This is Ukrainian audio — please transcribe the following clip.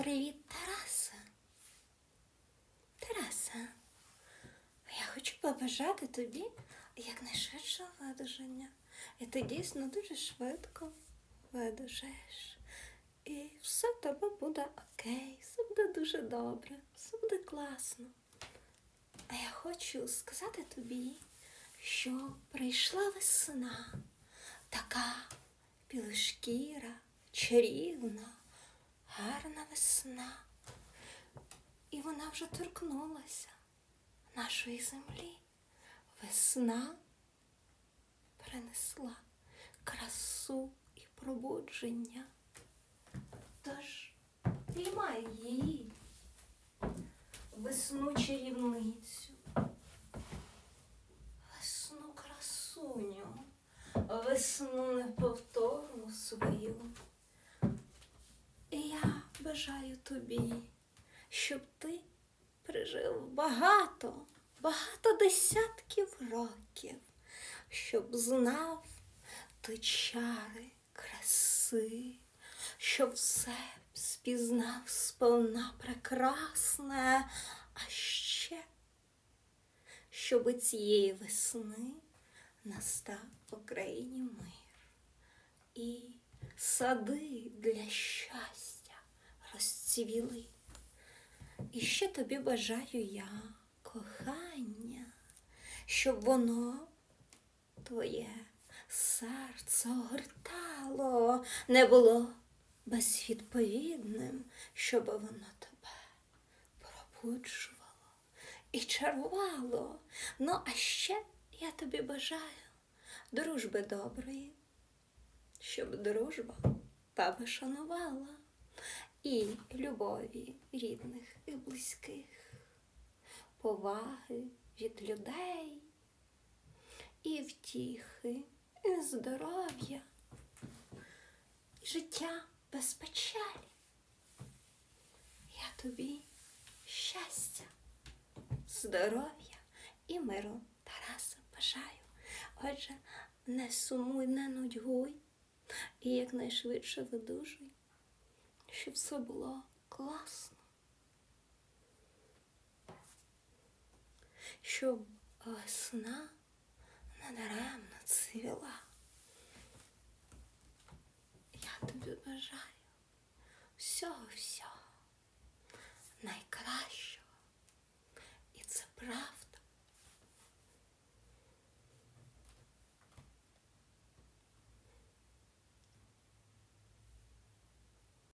Привіт, Тараса. Тараса, я хочу побажати тобі якнайшвидшого видужання. І ти дійсно дуже швидко видужаєш. І все тебе буде окей, все буде дуже добре, все буде класно. А я хочу сказати тобі, що прийшла весна, така білошкіра, чарівна, гарна весна. І вона вже торкнулася нашої землі. Весна принесла красу і пробудження. Тож піймай її, весну чарівницю, весну красуню, весну неповторну свою. Бажаю тобі, щоб ти прожив багато, багато десятків років, щоб знав ти чари краси, щоб все спізнав сповна прекрасне, а ще, щоб цієї весни настав в Україні мир. І сади для щастя розцвіли. І ще тобі бажаю я кохання, щоб воно твоє серце огортало, не було безвідповідним, щоб воно тебе пробуджувало і чарувало. Ну, а ще я тобі бажаю дружби доброї, щоб дружба тебе шанувала і любові рідних і близьких, поваги від людей, і втіхи, і здоров'я, і життя без печалі. Я тобі щастя, здоров'я і миру Тараса бажаю. Отже, не сумуй, не нудьгуй і якнайшвидше видужуй, щоб все було класно. Щоб весна надаремно цвіла. Я тобі бажаю всього-всього правда.